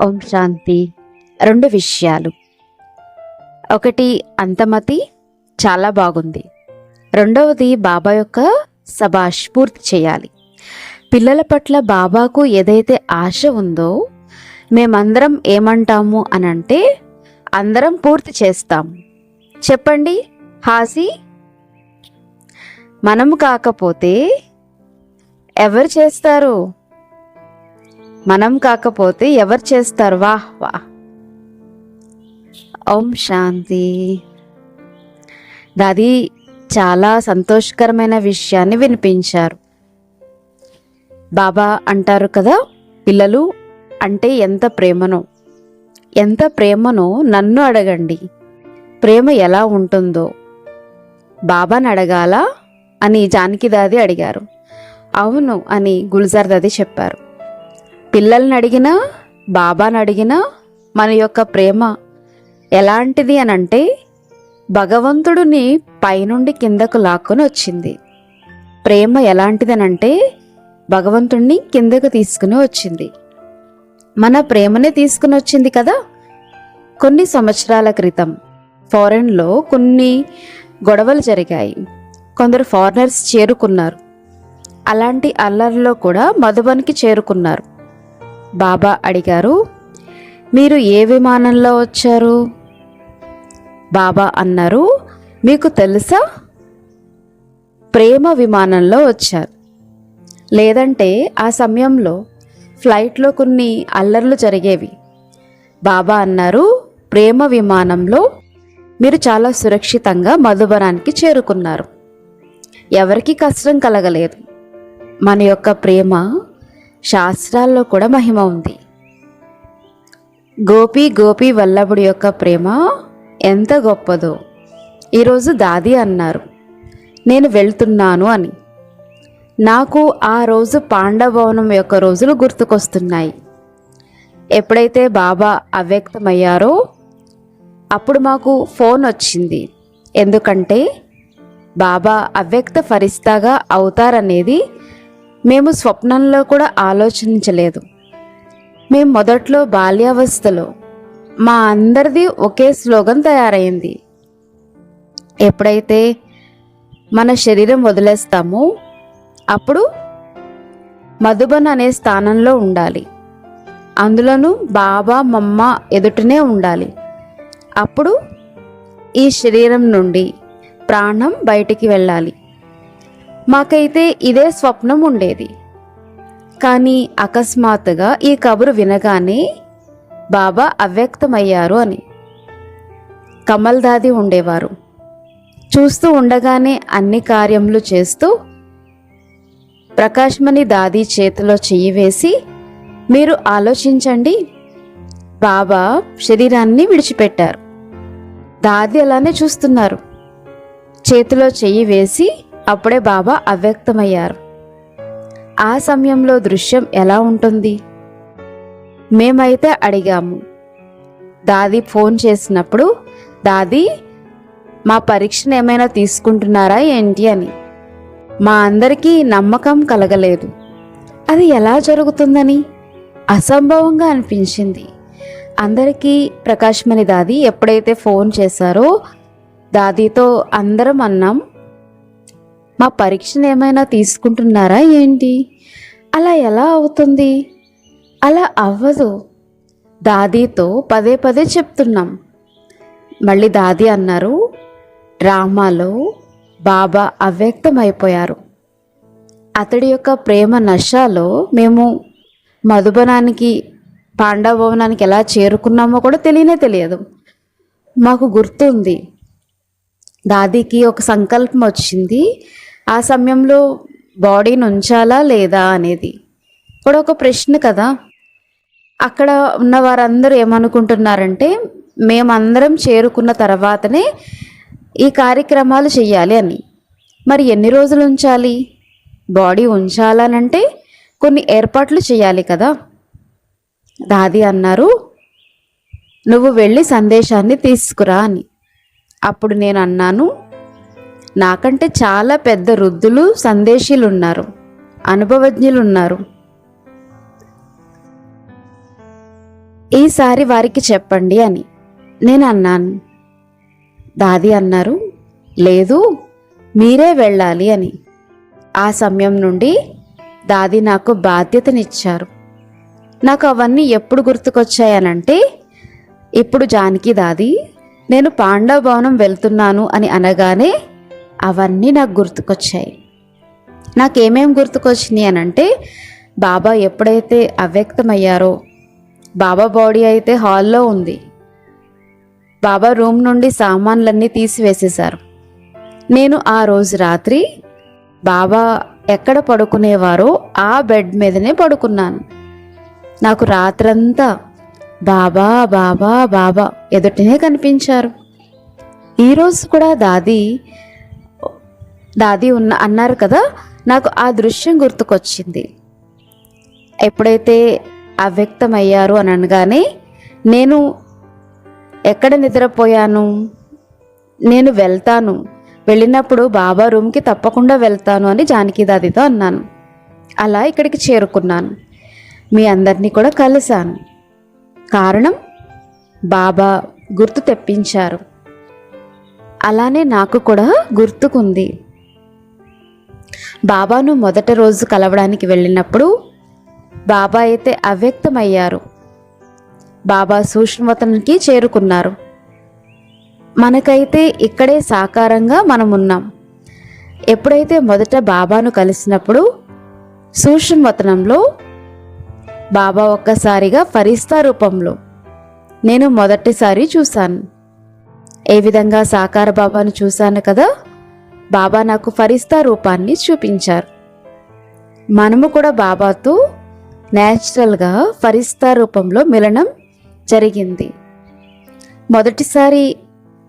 ఓం శాంతి. రెండు విషయాలు. ఒకటి అంతమతి చాలా బాగుంది. రెండవది బాబా యొక్క సభాష్ పూర్తి చేయాలి. పిల్లల పట్ల బాబాకు ఏదైతే ఆశ ఉందో మేమందరం ఏమంటాము అని అంటే అందరం పూర్తి చేస్తాం. చెప్పండి హాసి. మనం కాకపోతే ఎవరు చేస్తారు? మనం కాకపోతే ఎవరు చేస్తారు? వాహ్ వాహ్ ఓం శాంతి. దాది చాలా సంతోషకరమైన విషయాన్ని వినిపించారు. బాబా అంటారు కదా పిల్లలు అంటే ఎంత ప్రేమనో. ఎంత ప్రేమనో నన్ను అడగండి. ప్రేమ ఎలా ఉంటుందో. బాబాని అడగాలా? అని జానకి దాది అడిగారు. అవును అని గుల్జార్ దాది చెప్పారు. పిల్లల్ని అడిగినా బాబాని అడిగినా మన యొక్క ప్రేమ ఎలాంటిది అని అంటే భగవంతుడిని పైనుండి కిందకు లాక్కొని వచ్చింది. ప్రేమ ఎలాంటిది అని అంటే భగవంతుణ్ణి కిందకు తీసుకుని వచ్చింది. మన ప్రేమనే తీసుకుని వచ్చింది కదా? కొన్ని సంవత్సరాల క్రితం ఫారెన్లో కొన్ని గొడవలు జరిగాయి. కొందరు ఫారినర్స్ చేరుకున్నారు. అలాంటి అల్లర్లో కూడా మధుబన్కి చేరుకున్నారు. బాబా అడిగారు మీరు ఏ విమానంలో వచ్చారు? బాబా అన్నారు మీకు తెలుసా? ప్రేమ విమానంలో వచ్చారు. లేదంటే ఆ సమయంలో ఫ్లైట్లో కొన్ని అల్లర్లు జరిగేవి. బాబా అన్నారు ప్రేమ విమానంలో మీరు చాలా సురక్షితంగా మధుబరానికి చేరుకున్నారు. ఎవరికి కష్టం కలగలేదు. మన యొక్క ప్రేమ శాస్త్రాల్లో కూడా మహిమ ఉంది. గోపి గోపి వల్లభుడి యొక్క ప్రేమ ఎంత గొప్పదో. ఈరోజు దాది అన్నారు నేను వెళ్తున్నాను అని. నాకు ఆ రోజు పాండభవనం యొక్క రోజులు గుర్తుకొస్తున్నాయి. ఎప్పుడైతే బాబా అవ్యక్తమయ్యారో అప్పుడు మాకు ఫోన్ వచ్చింది. ఎందుకంటే బాబా అవ్యక్త ఫరిస్తాగా అవుతారనేది మేము స్వప్నంలో కూడా ఆలోచించలేదు. మేము మొదట్లో బాల్యావస్థలో మా అందరిది ఒకే స్లోగన్ తయారైంది. ఎప్పుడైతే మన శరీరం వదిలేస్తామో అప్పుడు మధుబన్ అనే స్థానంలో ఉండాలి. అందులోనూ బాబా మమ్మ ఎదుటనే ఉండాలి. అప్పుడు ఈ శరీరం నుండి ప్రాణం బయటికి వెళ్ళాలి. మాకైతే ఇదే స్వప్నం ఉండేది. కానీ అకస్మాత్తుగా ఈ కబురు వినగానే బాబా అవ్యక్తమయ్యారు అని. కమల్ దాది ఉండేవారు. చూస్తూ ఉండగానే అన్ని కార్యములు చేస్తూ ప్రకాశ్మణి దాది చేతిలో చెయ్యి వేసి మీరు ఆలోచించండి. బాబా శరీరాన్ని విడిచిపెట్టారు. దాది అలానే చూస్తున్నారు. చేతిలో చెయ్యి వేసి అప్పుడే బాబా అవ్యక్తమయ్యారు. ఆ సమయంలో దృశ్యం ఎలా ఉంటుంది? మేమైతే అడిగాము. దాది ఫోన్ చేసినప్పుడు దాది మా పరీక్షను ఏమైనా తీసుకుంటున్నారా ఏంటి అని. మా అందరికీ నమ్మకం కలగలేదు. అది ఎలా జరుగుతుందని అసంభవంగా అనిపించింది. అందరికీ ప్రకాశ్మణి దాది ఎప్పుడైతే ఫోన్ చేశారో దాదీతో అందరం అన్నాం మా పరీక్షను ఏమైనా తీసుకుంటున్నారా ఏంటి? అలా ఎలా అవుతుంది? అలా అవ్వదు. దాదీతో పదే పదే చెప్తున్నాం. మళ్ళీ దాది అన్నారు డ్రామాలో బాబా అవ్యక్తమైపోయారు. అతడి యొక్క ప్రేమ నశాలో మేము మధుబనానికి పాండవభవనానికి ఎలా చేరుకున్నామో కూడా తెలియనే తెలియదు. మాకు గుర్తుంది. దాదీకి ఒక సంకల్పం వచ్చింది. ఆ సమయంలో బాడీని ఉంచాలా లేదా అనేది కూడా ఒక ప్రశ్న కదా. అక్కడ ఉన్న వారందరూ ఏమనుకుంటున్నారంటే మేమందరం చేరుకున్న తర్వాతనే ఈ కార్యక్రమాలు చేయాలి అని. మరి ఎన్ని రోజులు ఉంచాలి? బాడీ ఉంచాలనంటే కొన్ని ఏర్పాట్లు చేయాలి కదా. దాది అన్నారు నువ్వు వెళ్ళి సందేశాన్ని తీసుకురా అని. అప్పుడు నేను అన్నాను నాకంటే చాలా పెద్ద వృద్ధులు సందేశీలు ఉన్నారు అనుభవజ్ఞులు ఉన్నారు ఈసారి వారికి చెప్పండి అని నేను అన్నాను. దాది అన్నారు లేదు మీరే వెళ్ళాలి అని. ఆ సమయం నుండి దాది నాకు బాధ్యతనిచ్చారు. నాకు అవన్నీ ఎప్పుడు గుర్తుకొచ్చాయనంటే ఇప్పుడు జానకి దాది నేను పాండవ భవనం వెళ్తున్నాను అని అనగానే అవన్నీ నాకు గుర్తుకొచ్చాయి. నాకేమేం గుర్తుకొచ్చినాయి అంటే బాబా ఎప్పుడైతే అవ్యక్తమయ్యారో బాబా బాడీ అయితే హాల్లో ఉంది. బాబా రూమ్ నుండి సామాన్లన్నీ తీసివేసేశారు. నేను ఆ రోజు రాత్రి బాబా ఎక్కడ పడుకునేవారో ఆ బెడ్ మీదనే పడుకున్నాను. నాకు రాత్రంతా బాబా బాబా బాబా ఎదుటనే కనిపించారు. ఈరోజు కూడా దాది దాది ఉన్న అన్నారు కదా నాకు ఆ దృశ్యం గుర్తుకొచ్చింది. ఎప్పుడైతే అవ్యక్తమయ్యారు అని అనగానే నేను ఎక్కడ నిద్రపోయాను? నేను వెళ్తాను. వెళ్ళినప్పుడు బాబా రూమ్కి తప్పకుండా వెళ్తాను అని జానకి దాదితో అన్నాను. అలా ఇక్కడికి చేరుకున్నాను. మీ అందరినీ కూడా కలిశాను. కారణం? బాబా గుర్తు తెప్పించారు. అలానే నాకు కూడా గుర్తుకుంది. బాబాను మొదటి రోజు కలవడానికి వెళ్ళినప్పుడు బాబా అయితే అవ్యక్తమయ్యారు. బాబా సూక్ష్మతనికి చేరుకున్నారు. మనకైతే ఇక్కడే సాకారంగా మనం ఉన్నాం ఎప్పుడైతే మొదట బాబాను కలిసినప్పుడు సూక్ష్మవతనంలో బాబా ఒక్కసారిగా ఫరిస్తా రూపంలో నేను మొదటిసారి చూశాను. ఏ విధంగా సాకార బాబాను చూశాను కదా? బాబా నాకు ఫరిస్తా రూపాన్ని చూపించారు. మనము కూడా బాబాతో న్యాచురల్గా ఫరిస్తా రూపంలో మిలనం జరిగింది. మొదటిసారి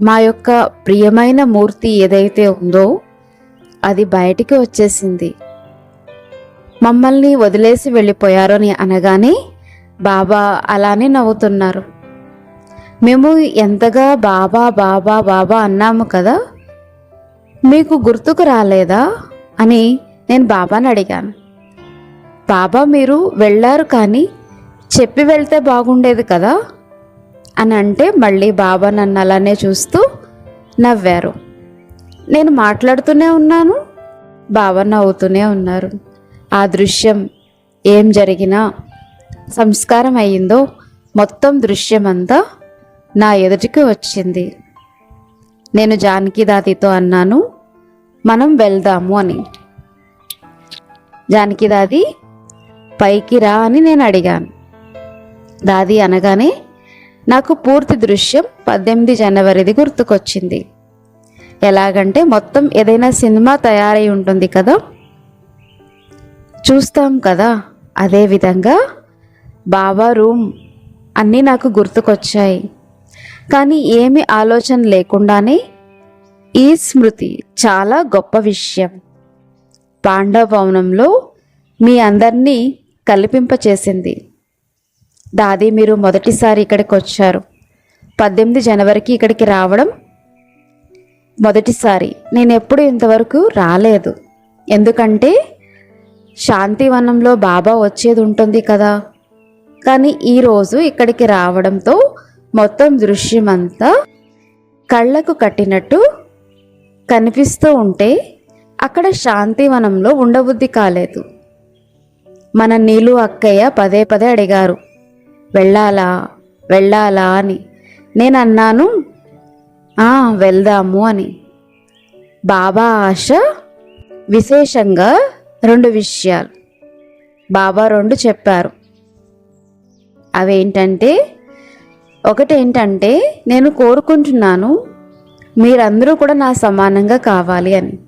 మా యొక్క ప్రియమైన మూర్తి ఏదైతే ఉందో అది బయటికి వచ్చేసింది. మమ్మల్ని వదిలేసి వెళ్ళిపోయారు అని అనగానే బాబా అలానే నవ్వుతున్నారు. మేము ఎంతగా బాబా బాబా బాబా అన్నాము కదా మీకు గుర్తుకు రాలేదా అని నేను బాబాని అడిగాను. బాబా మీరు వెళ్ళారు కానీ చెప్పి వెళ్తే బాగుండేది కదా అని అంటే మళ్ళీ బాబా నన్ను అలానే చూస్తూ నవ్వారు. నేను మాట్లాడుతూనే ఉన్నాను. బాబా నవ్వుతూనే ఉన్నారు. ఆ దృశ్యం ఏం జరిగినా సంస్కారం అయ్యిందో మొత్తం దృశ్యం అంతా నా ఎదుటికి వచ్చింది. నేను జానకి దాదితో అన్నాను మనం వెళ్దాము అని. జానకి దాది పైకి రా అని నేను అడిగాను. దాది అనగానే నాకు పూర్తి దృశ్యం పద్దెనిమిది జనవరిది గుర్తుకొచ్చింది. ఎలాగంటే మొత్తం ఏదైనా సినిమా తయారై ఉంటుంది కదా? చూస్తాం కదా అదే విధంగా బాబా రూమ్ అన్నీ నాకు గుర్తుకొచ్చాయి. కానీ ఏమి ఆలోచన లేకుండానే ఈ స్మృతి చాలా గొప్ప విషయం. పాండవభవనంలో మీ అందరినీ కల్పింపచేసింది. దాది మీరు మొదటిసారి ఇక్కడికి వచ్చారు పద్దెనిమిది జనవరికి ఇక్కడికి రావడం మొదటిసారి. నేను ఎప్పుడు ఇంతవరకు రాలేదు. ఎందుకంటే శాంతివనంలో బాబా వచ్చేది ఉంటుంది కదా. కానీ ఈరోజు ఇక్కడికి రావడంతో మొత్తం దృశ్యమంతా కళ్ళకు కట్టినట్టు కనిపిస్తూ ఉంటే అక్కడ శాంతివనంలో ఉండబుద్ధి కాలేదు. మన నీలు అక్కయ్య పదే పదే అడిగారు. వెళ్ళాలా? వెళ్ళాలా అని. నేను అన్నాను "ఆ, వెళ్దాము అని. బాబా ఆశ విశేషంగా రెండు విషయాలు. బాబా రెండు చెప్పారు. అవేంటంటే ఒకటేంటంటే నేను కోరుకుంటున్నాను మీరందరూ కూడా నా సమానంగా కావాలి అని.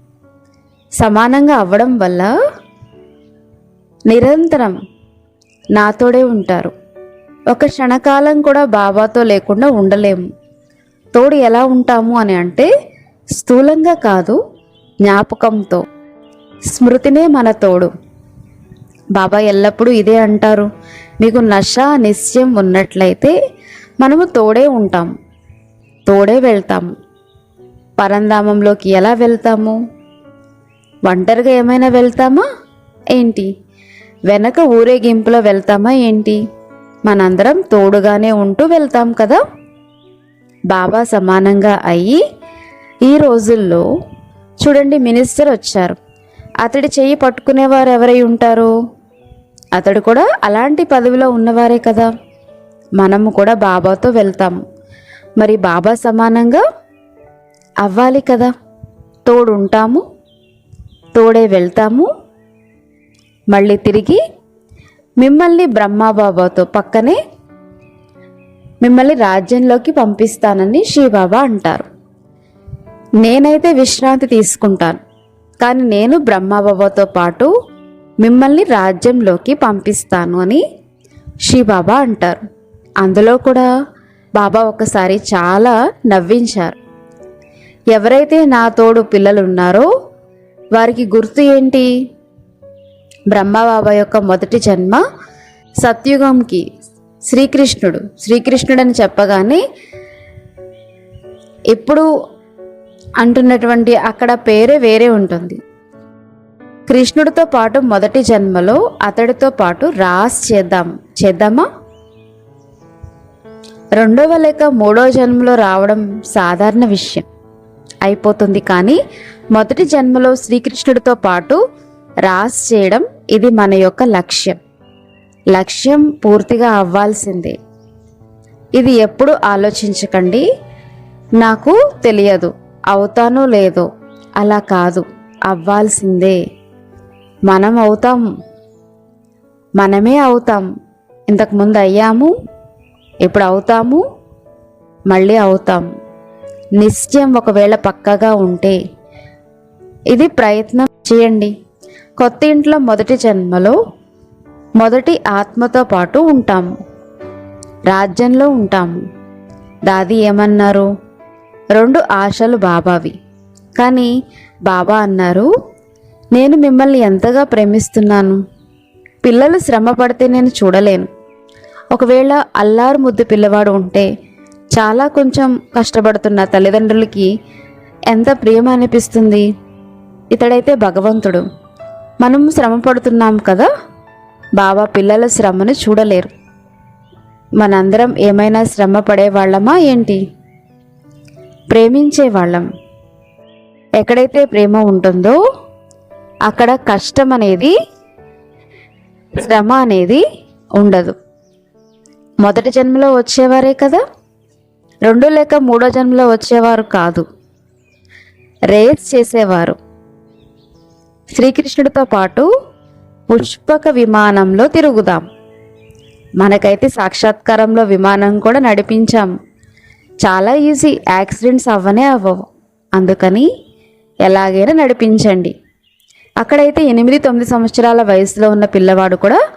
సమానంగా అవ్వడం వల్ల నిరంతరం నాతోడే ఉంటారు. ఒక క్షణకాలం కూడా బాబాతో లేకుండా ఉండలేము. తోడు ఎలా ఉంటాము అని అంటే స్థూలంగా కాదు జ్ఞాపకంతో. స్మృతినే మన తోడు. బాబా ఎల్లప్పుడూ ఇదే అంటారు. మీకు నష నిశ్చయం ఉన్నట్లయితే మనము తోడే ఉంటాం తోడే వెళ్తాము పరంధామంలోకి ఎలా వెళ్తాము? ఒంటరిగా ఏమైనా వెళ్తామా? ఏంటి? వెనక ఊరేగింపులో వెళ్తామా ఏంటి? మనందరం తోడుగానే ఉంటూ వెళ్తాం కదా? బాబా సమానంగా అయ్యి ఈ రోజుల్లో చూడండి మినిస్టర్ వచ్చారు. అతడి చెయ్యి పట్టుకునేవారు ఎవరై ఉంటారు? అతడు కూడా అలాంటి పదవిలో ఉన్నవారే కదా. మనము కూడా బాబాతో వెళ్తాము. మరి బాబా సమానంగా అవ్వాలి కదా? తోడు ఉంటాము తోడే వెళ్తాము. మళ్ళీ తిరిగి మిమ్మల్ని బ్రహ్మాబాబాతో పక్కనే మిమ్మల్ని రాజ్యంలోకి పంపిస్తానని శివబాబా అంటారు. నేనైతే విశ్రాంతి తీసుకుంటాను కానీ నేను బ్రహ్మబాబాతో పాటు మిమ్మల్ని రాజ్యంలోకి పంపిస్తాను అని శివబాబా అంటారు. అందులో కూడా బాబా ఒకసారి చాలా నవ్వించారు. ఎవరైతే నా తోడు పిల్లలు ఉన్నారో వారికి గుర్తు ఏంటి? బ్రహ్మబాబా యొక్క మొదటి జన్మ సత్యుగంకి శ్రీకృష్ణుడు. శ్రీకృష్ణుడు అని చెప్పగానే ఎప్పుడు అంటున్నటువంటి అక్కడ పేరే వేరే ఉంటుంది. కృష్ణుడితో పాటు మొదటి జన్మలో అతడితో పాటు రాస్ చేద్దాం చేద్దామా? రెండవ లేక మూడో జన్మలో రావడం సాధారణ విషయం. అయిపోతుంది కానీ మొదటి జన్మలో శ్రీకృష్ణుడితో పాటు రాస్ చేయడం ఇది మన యొక్క లక్ష్యం. లక్ష్యం పూర్తిగా అవ్వాల్సిందే. ఇది ఎప్పుడు ఆలోచించకండి. నాకు తెలియదు అవుతానో లేదో అలా కాదు అవ్వాల్సిందే. మనం అవుతాం. మనమే అవుతాం. ఇంతకుముందు అయ్యాము ఇప్పుడు అవుతాము? మళ్ళీ అవుతాం. నిశ్చయం ఒకవేళ పక్కగా ఉంటే ఇది ప్రయత్నం చేయండి. కొత్త ఇంట్లో మొదటి జన్మలో మొదటి ఆత్మతో పాటు ఉంటాము రాజ్యంలో ఉంటాము దాది ఏమన్నారు? రెండు ఆశలు బాబావి. కానీ బాబా అన్నారు నేను మిమ్మల్ని ఎంతగా ప్రేమిస్తున్నాను. పిల్లలు శ్రమ పడితే నేను చూడలేను. ఒకవేళ అల్లారు ముద్దు పిల్లవాడు ఉంటే చాలా కొంచెం కష్టపడుతున్న తల్లిదండ్రులకి ఎంత ప్రేమ అనిపిస్తుంది? ఇతడైతే భగవంతుడు. మనం శ్రమ పడుతున్నాం కదా? బాబా పిల్లల శ్రమను చూడలేరు. మనందరం ఏమైనా శ్రమ పడేవాళ్ళమా ఏంటి? ప్రేమించే వాళ్ళం. ఎక్కడైతే ప్రేమ ఉంటుందో అక్కడ కష్టం అనేది శ్రమ అనేది ఉండదు. మొదటి జన్మలో వచ్చేవారే కదా? రెండు లేక మూడో జన్మలో వచ్చేవారు కాదు. రేస్ చేసేవారు. శ్రీకృష్ణుడితో పాటు పుష్పక విమానంలో తిరుగుదాం. మనకైతే సాక్షాత్కారంలో విమానం కూడా నడిపించాం. చాలా ఈజీ యాక్సిడెంట్స్ అవ్వనే అవ్వవు. అందుకని ఎలాగైనా నడిపించండి. అక్కడైతే ఎనిమిది తొమ్మిది సంవత్సరాల వయసులో ఉన్న పిల్లవాడు కూడా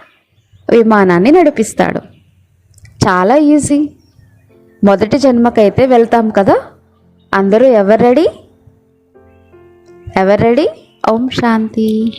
విమానాన్ని నడిపిస్తాడు. చాలా ఈజీ మొదటి జన్మకైతే వెళ్తాం కదా? అందరూ ఎవరు రెడీ ఎవరు రెడీ ఓం శాంతి.